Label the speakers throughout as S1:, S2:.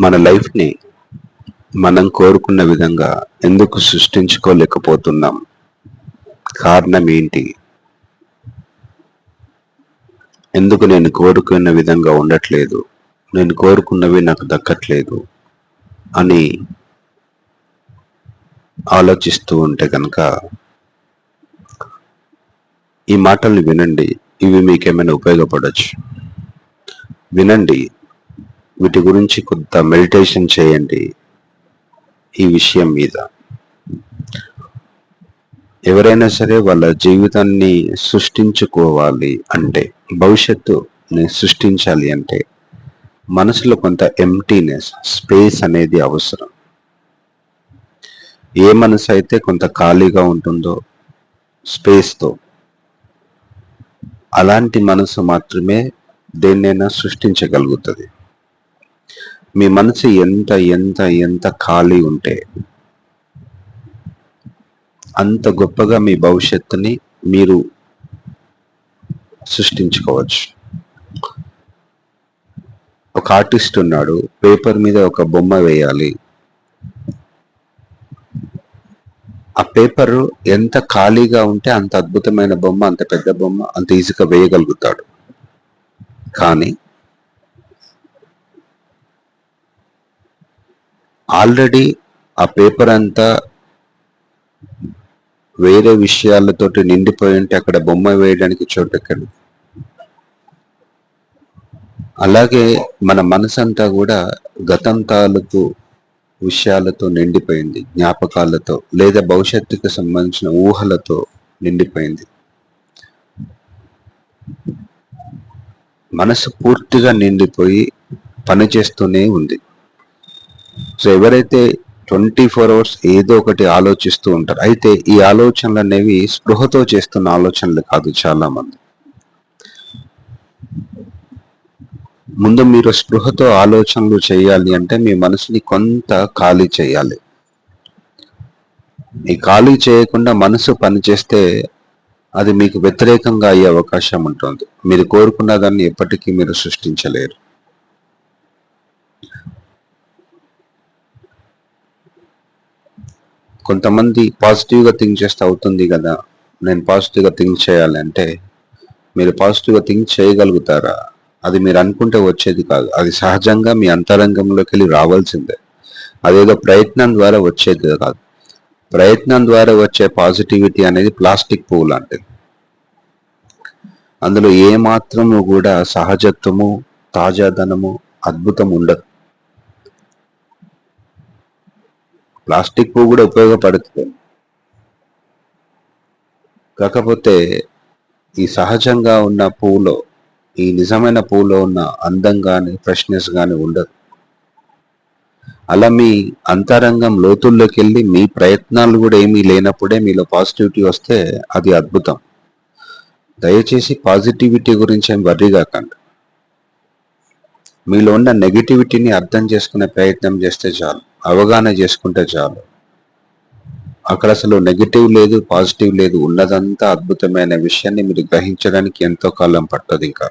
S1: మన లైఫ్ని మనం కోరుకున్న విధంగా ఎందుకు సృష్టించుకోలేకపోతున్నాం? కారణం ఏంటి? ఎందుకు నేను కోరుకున్న విధంగా ఉండట్లేదు? నేను కోరుకున్నవి నాకు దక్కట్లేదు అని ఆలోచిస్తూ ఉంటే కనుక ఈ మాటల్ని వినండి. ఇవి మీకేమైనా ఉపయోగపడవచ్చు వినండి. వీటి గురించి కొంత మెడిటేషన్ చేయండి. ఈ విషయం మీద. ఎవరైనా సరే వాళ్ళ జీవితాన్ని సృష్టించుకోవాలి అంటే భవిష్యత్తుని సృష్టించాలి అంటే మనసులో కొంత ఎంటీనెస్ స్పేస్ అనేది అవసరం. ఏ మనసు అయితే కొంత ఖాళీగా ఉంటుందో స్పేస్తో అలాంటి మనసు మాత్రమే దేన్నైనా సృష్టించగలుగుతుంది. మీ మనసు ఎంత ఎంత ఎంత ఖాళీ ఉంటే అంత గొప్పగా మీ భవిష్యత్తుని మీరు సృష్టించుకోవచ్చు. ఒక ఆర్టిస్ట్ ఉన్నాడు పేపర్ మీద ఒక బొమ్మ వేయాలి. ఆ పేపర్ ఎంత ఖాళీగా ఉంటే అంత అద్భుతమైన బొమ్మ అంత పెద్ద బొమ్మ అంత ఈజీగా వేయగలుగుతాడు. కానీ ఆల్రెడీ ఆ పేపర్ అంతా వేరే విషయాలతోటి నిండిపోయి ఉంటే అక్కడ బొమ్మ వేయడానికి చోటెక్కడు అలాగే మన మనసంతా కూడా గతం తాలూకు విషయాలతో నిండిపోయింది జ్ఞాపకాలతో లేదా భవిష్యత్తుకు సంబంధించిన ఊహలతో నిండిపోయింది. మనసు పూర్తిగా నిండిపోయి పనిచేస్తూనే ఉంది. సో ఎవరైతే ట్వంటీ ఫోర్ అవర్స్ ఏదో ఒకటి ఆలోచిస్తూ ఉంటారు అయితే ఈ ఆలోచనలు అనేవి స్పృహతో చేస్తున్న ఆలోచనలు కాదు చాలా మంది ముందు మీరు స్పృహతో ఆలోచనలు చేయాలి అంటే మీ మనసుని కొంత ఖాళీ చేయాలి. ఈ ఖాళీ చేయకుండా మనసు పనిచేస్తే అది మీకు వ్యతిరేకంగా అయ్యే అవకాశం ఉంటుంది. మీరు కోరుకున్న దాన్ని ఎప్పటికీ మీరు సృష్టించలేరు. కొంతమంది పాజిటివ్గా థింక్ చేస్తే అవుతుంది కదా. నేను పాజిటివ్గా థింక్ చేయాలంటే మీరు పాజిటివ్గా థింక్ చేయగలుగుతారా? అది మీరు అనుకుంటే వచ్చేది కాదు. అది సహజంగా మీ అంతరంగంలోకి వెళ్ళి రావాల్సిందే. అదేదో ప్రయత్నం ద్వారా వచ్చేది కాదు. ప్రయత్నం ద్వారా వచ్చే పాజిటివిటీ అనేది ప్లాస్టిక్ పువ్వు లాంటిది. అందులో ఏ మాత్రము కూడా సహజత్వము తాజాదనము అద్భుతం ఉండదు. ప్లాస్టిక్ పువ్వు కూడా ఉపయోగపడుతుంది. కాకపోతే ఈ సహజంగా ఉన్న పువ్వులో ఈ నిజమైన పువ్వులో ఉన్న అందం కానీ ఫ్రెష్నెస్ కానీ ఉండదు. అలా మీ అంతరంగం లోతుల్లోకి వెళ్ళి మీ ప్రయత్నాలు కూడా ఏమీ లేనప్పుడే మీలో పాజిటివిటీ వస్తే అది అద్భుతం. దయచేసి పాజిటివిటీ గురించి ఏం వర్రీ కాకండి. మీలో ఉన్న నెగిటివిటీని అర్థం చేసుకునే ప్రయత్నం చేస్తే చాలు. అవగాహన చేసుకుంటే చాలు. అక్కడ అసలు నెగిటివ్ లేదు పాజిటివ్ లేదు ఉన్నదంతా అద్భుతమైన విషయాన్ని మీరు గ్రహించడానికి ఎంతో కాలం పట్టదు ఇంకా.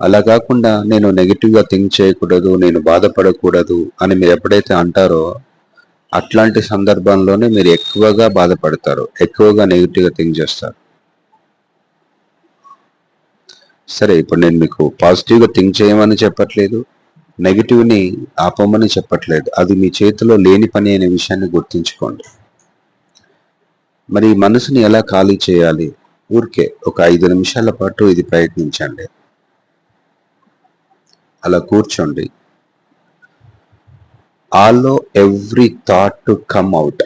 S1: అలా కాకుండా నేను నెగిటివ్గా థింక్ చేయకూడదు నేను బాధపడకూడదు అని మీరు ఎప్పుడైతే అంటారో అట్లాంటి సందర్భంలోనే మీరు ఎక్కువగా బాధపడతారు ఎక్కువగా నెగిటివ్గా థింక్ చేస్తారు. సరే ఇప్పుడు నేను మీకు పాజిటివ్గా థింక్ చేయమని చెప్పట్లేదు. నెగిటివ్ని ఆపమని చెప్పట్లేదు. అది మీ చేతిలో లేని పని అనే విషయాన్ని గుర్తుంచుకోండి. మరి మనసుని ఎలా ఖాళీ చేయాలి? ఊరికే ఒక ఐదు నిమిషాల పాటు ఇది ప్రయత్నించండి. అలా కూర్చోండి. Allow every thought to come out.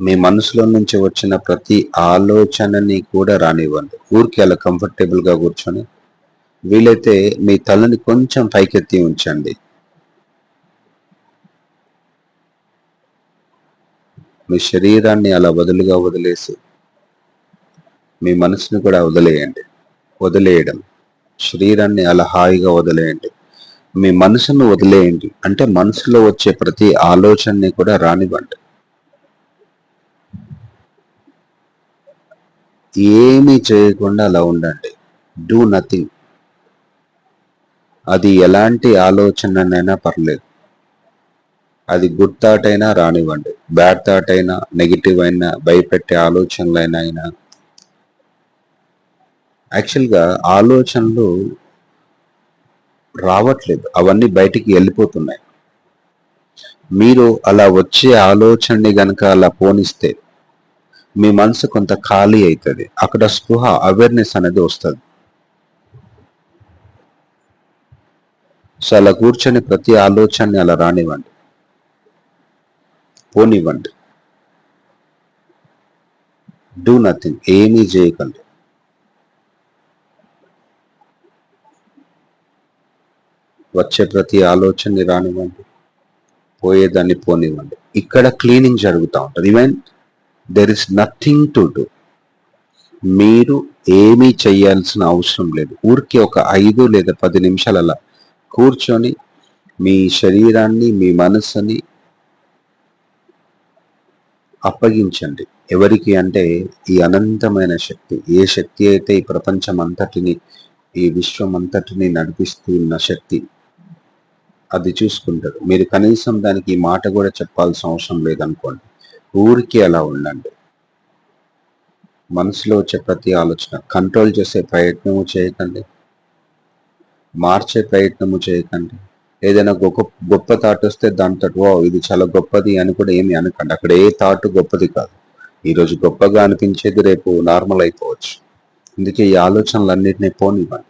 S1: మీ మనసులో నుంచి వచ్చిన ప్రతి ఆలోచనని కూడా రానివ్వండి. ఊరికి అలా కంఫర్టబుల్గా కూర్చొని వీలైతే మీ తలని కొంచెం పైకెత్తి ఉంచండి. మీ శరీరాన్ని అలా వదులుగా వదిలేసి మీ మనసుని కూడా వదిలేయండి. వదిలేయడం. శరీరాన్ని అలా హాయిగా వదిలేయండి. మీ మనసును వదిలేయండి. అంటే మనసులో వచ్చే ప్రతి ఆలోచనని కూడా రానివ్వండి. ఏమీ చేయకుండా అలా ఉండండి. డూ నథింగ్ అది ఎలాంటి ఆలోచననైనా పర్లేదు. అది గుడ్ థాట్ అయినా రానివ్వండి. బ్యాడ్ థాట్ అయినా నెగిటివ్ అయినా భయపెట్టే ఆలోచనలైనా అయినా. యాక్చువల్గా ఆలోచనలు రావట్లేదు. అవన్నీ బయటికి వెళ్ళిపోతున్నాయి. మీరు అలా వచ్చే ఆలోచనని గనక అలా పోనిస్తే మీ మనసు కొంత ఖాళీ అవుతుంది అక్కడ స్పృహ అవేర్నెస్ అనేది వస్తుంది. సో అలా కూర్చొని ప్రతి ఆలోచనని అలా రానివ్వండి. పోనివ్వండి. డూ నథింగ్ ఏమీ చేయకండి. వచ్చే ప్రతి ఆలోచనని రానివ్వండి. పోయేదాన్ని పోనివ్వండి. ఇక్కడ క్లీనింగ్ జరుగుతూ ఉంటుంది. Even there is nothing to do మీరు ఏమీ చేయాల్సిన అవసరం లేదు. ఊరికి ఒక ఐదు లేదా పది నిమిషాలు అలా కూర్చొని మీ శరీరాన్ని మీ మనసుని అప్పగించండి. ఎవరికి అంటే ఈ అనంతమైన శక్తి. ఏ శక్తి అయితే ఈ ప్రపంచం అంతటిని ఈ విశ్వం అంతటిని నడిపిస్తున్న శక్తి అది చూసుకుంటారు మీరు కనీసం దానికి ఈ మాట కూడా చెప్పాల్సిన అవసరం లేదనుకోండి. ఊరికి అలా ఉండండి. మనసులో వచ్చే ప్రతి ఆలోచన కంట్రోల్ చేసే ప్రయత్నము చేయకండి. మార్చే ప్రయత్నము చేయకండి. ఏదైనా గొప్ప గొప్ప థాట్ వస్తే దాంతో ఓ ఇది చాలా గొప్పది అని కూడా ఏమి అనకండి. అక్కడ ఏ థాట్ గొప్పది కాదు. ఈరోజు గొప్పగా అనిపించేది రేపు నార్మల్ అయిపోవచ్చు. అందుకే ఈ ఆలోచనలన్నింటినీ పోనివ్వండి.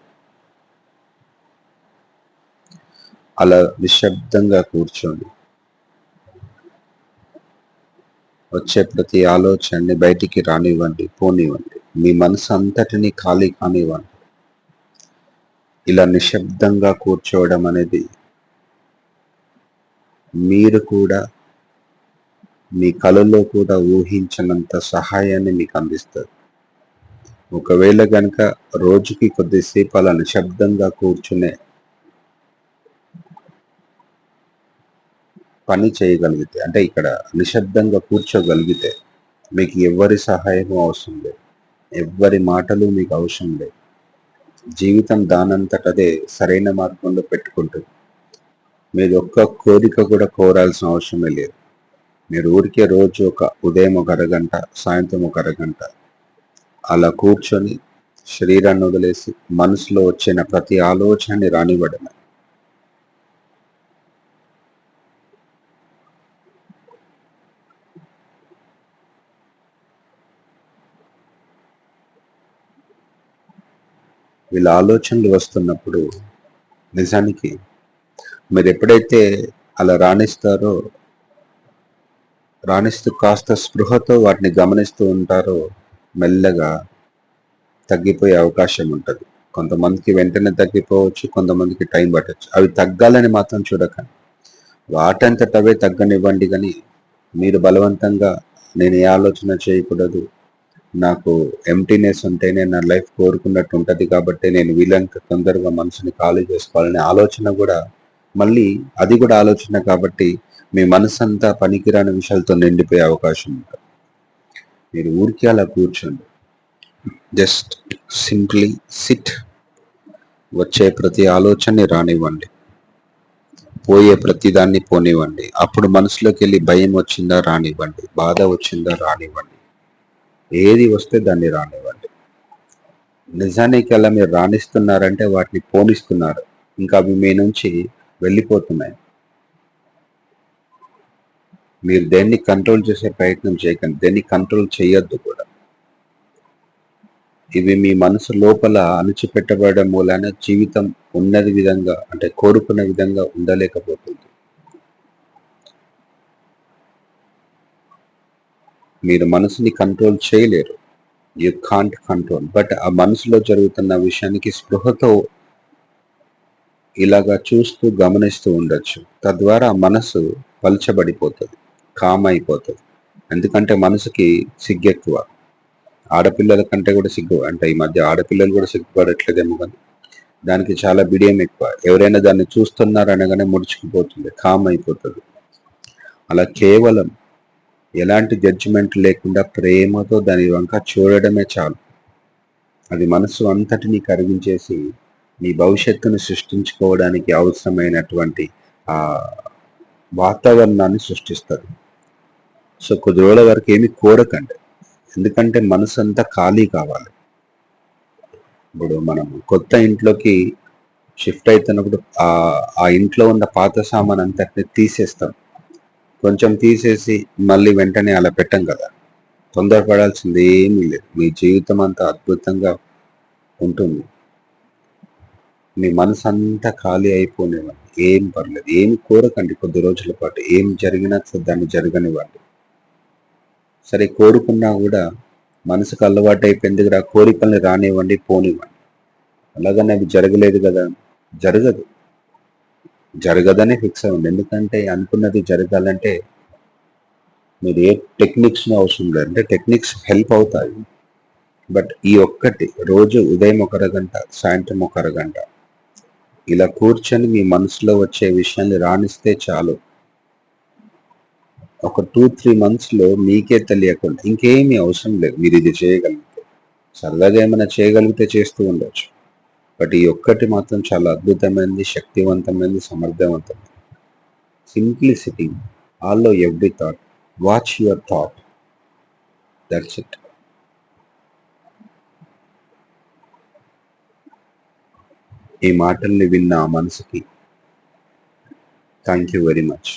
S1: అలా నిశ్శబ్దంగా కూర్చోండి. వచ్చే ప్రతి ఆలోచనని బయటికి రానివ్వండి పోనివ్వండి. మీ మనసు అంతటిని ఖాళీ కానివ్వండి. ఇలా నిశ్శబ్దంగా కూర్చోవడం అనేది మీరు కూడా మీ కళలో కూడా ఊహించినంత సహాయాన్ని మీకు అందిస్తారు. ఒకవేళ కనుక రోజుకి కొద్దిసేపు అలా నిశ్శబ్దంగా కూర్చునే పని చేయగలిగితే అంటే ఇక్కడ నిశ్శబ్దంగా కూర్చోగలిగితే మీకు ఎవరి సహాయము అవసరం లేదు. ఎవ్వరి మాటలు మీకు అవసరం లేదు. జీవితం దానంతటదే సరైన మార్గంలో పెట్టుకుంటుంది. మీరు ఒక్క కోరిక కూడా కోరాల్సిన అవసరమే లేదు. మీరు ఊరికే రోజు ఒక ఉదయం ఒక అరగంట సాయంత్రం ఒక అరగంట అలా కూర్చొని శరీరాన్ని వదిలేసి మనసులో వచ్చిన ప్రతి ఆలోచనని రానివ్వడమే. వీళ్ళ ఆలోచనలు వస్తున్నప్పుడు నిజానికి మీరు ఎప్పుడైతే అలా రాణిస్తారో రాణిస్తూ కాస్త స్పృహతో వాటిని గమనిస్తూ ఉంటారో మెల్లగా తగ్గిపోయే అవకాశం ఉంటుంది. కొంతమందికి వెంటనే తగ్గిపోవచ్చు కొంతమందికి టైం పట్టచ్చు. అవి తగ్గాలని మాత్రం చూడకండి వాటంతట అవే తగ్గనివ్వండి కానీ మీరు బలవంతంగా నేను ఏ ఆలోచన చేయకూడదు నాకు ఎంటీనెస్ ఉంటేనే నా లైఫ్ కోరుకున్నట్టు ఉంటుంది కాబట్టి నేను వీలంత తొందరగా మనసుని ఖాళీ చేసుకోవాలనే ఆలోచన కూడా మళ్ళీ అది కూడా ఆలోచన కాబట్టి మీ మనసు అంతా పనికిరాని విషయాలతో నిండిపోయే అవకాశం ఉంటుంది. మీరు ఊరికే అలా కూర్చోండి. జస్ట్ సింప్లీ సిట్ వచ్చే ప్రతి ఆలోచనని రానివ్వండి. పోయే ప్రతిదాన్ని పోనివ్వండి. అప్పుడు మనసులోకి వెళ్ళి భయం వచ్చిందా రానివ్వండి. బాధ వచ్చిందా రానివ్వండి. ఏది వస్తే దాన్ని రానివ్వండి. నిజానికి అలా మీరు రాణిస్తున్నారంటే వాటిని పోనిస్తున్నారు. ఇంకా అవి మీ నుంచి వెళ్ళిపోతున్నాయి. మీరు దేన్ని కంట్రోల్ చేసే ప్రయత్నం చేయకండి. దేన్ని కంట్రోల్ చేయొద్దు కూడా. ఇవి మీ మనసు లోపల అణిచిపెట్టబడడం మూలాన జీవితం ఉన్నది విధంగా అంటే కోరుకున్న విధంగా ఉండలేకపోతుంది. మీరు మనసుని కంట్రోల్ చేయలేరు. యు కాంట్ కంట్రోల్ బట్ ఆ మనసులో జరుగుతున్న విషయానికి స్పృహతో ఇలాగా చూస్తూ గమనిస్తూ ఉండొచ్చు. తద్వారా మనసు పల్చబడిపోతుంది కామ్ అయిపోతుంది. ఎందుకంటే మనసుకి సిగ్గెక్కువ ఆడపిల్లల కంటే కూడా సిగ్గు అంటే ఈ మధ్య ఆడపిల్లలు కూడా సిగ్గుపడట్లేదేమో కానీ దానికి చాలా బిడియం ఎక్కువ. ఎవరైనా దాన్ని చూస్తున్నారనగానే ముడుచుకుపోతుంది కామ్ అయిపోతుంది. అలా కేవలం ఎలాంటి జడ్జిమెంట్ లేకుండా ప్రేమతో దాని వంక చూడడమే చాలు. అది మనసు అంతటిని కరిగించేసి నీ భవిష్యత్తును సృష్టించుకోవడానికి అవసరమైనటువంటి ఆ వాతావరణాన్ని సృష్టిస్తారు సో కొద్ది రోజుల వరకు ఏమి కోరకండి. ఎందుకంటే మనసు అంతా ఖాళీ కావాలి. ఇప్పుడు మనం కొత్త ఇంట్లోకి షిఫ్ట్ అవుతున్నప్పుడు ఆ ఆ ఇంట్లో ఉన్న పాత సామాన్ అంతటిని తీసేస్తాం. కొంచెం తీసేసి మళ్ళీ వెంటనే అలా పెట్టం కదా. తొందరపడాల్సింది ఏమీ లేదు. మీ జీవితం అంతా అద్భుతంగా ఉంటుంది. మీ మనసు అంతా ఖాళీ అయిపోనివ్వండి. ఏం పర్లేదు. ఏం కోరకండి కొద్ది రోజుల పాటు. ఏం జరిగినా దాన్ని జరగనివ్వండి. సరే కోరుకున్నా కూడా మనసుకు అలవాటు అయిపోయింది కదా. కోరికల్ని రానివ్వండి పోనివ్వండి. అలాగని అవి జరగలేదు కదా. జరగదు. జరగదని ఫిక్స్ అవ్వండి ఎందుకంటే అనుకున్నది జరగాలంటే మీరు ఏ టెక్నిక్స్ అవసరం లేదు. అంటే టెక్నిక్స్ హెల్ప్ అవుతాయి. బట్ ఈ ఒక్కటి రోజు ఉదయం ఒక అరగంట సాయంత్రం ఒక అరగంట ఇలా కూర్చొని మీ మనసులో వచ్చే విషయాన్ని రాణిస్తే చాలు. ఒక టూ త్రీ మంత్స్లో మీకే తెలియకుండా ఇంకేమీ అవసరం లేదు. మీరు ఇది చేయగలిగితే. సరదాగా ఏమైనా చేయగలిగితే చేస్తూ ఉండొచ్చు. బట్ ఈ ఒక్కటి మాత్రం చాలా అద్భుతమైనది శక్తివంతమైనది సమర్థవంతమైనది simplicity allow every thought watch your thought that's it ఈ మాటల్ని విన్న ఆ మనసుకి థ్యాంక్ యూ వెరీ మచ్